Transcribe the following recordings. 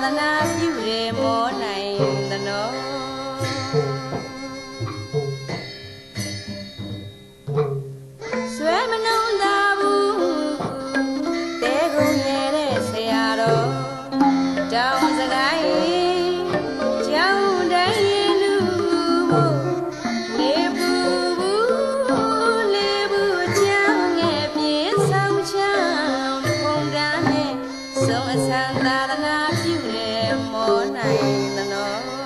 nada, nada. the night.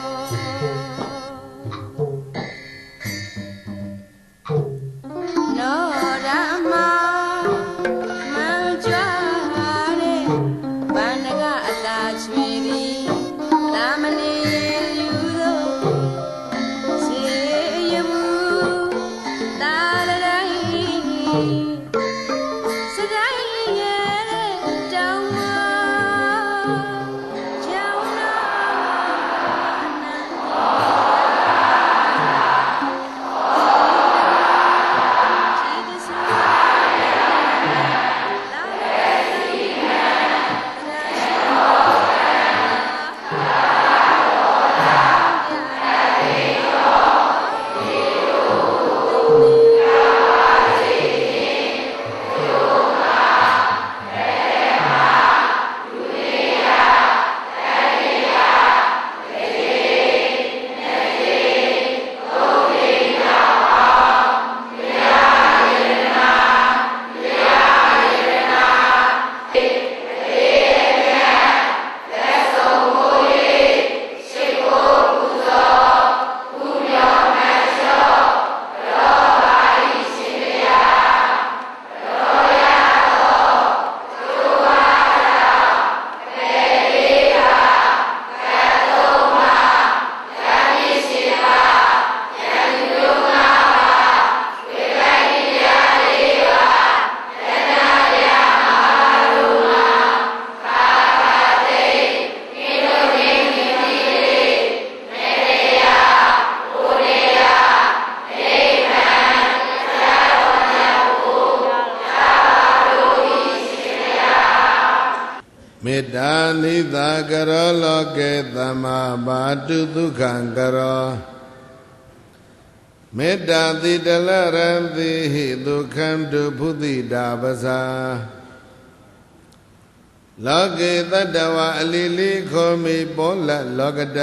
မေတ္တာလိသာကရောလောကေသမ္မာဘာတုဒုက္ခံကရောမေတ္တာတိတလရံတိဟိဒုက္ခံတုဖုတိတာပစာလောကေတတဝအလီလီခောမိပောလလောကတ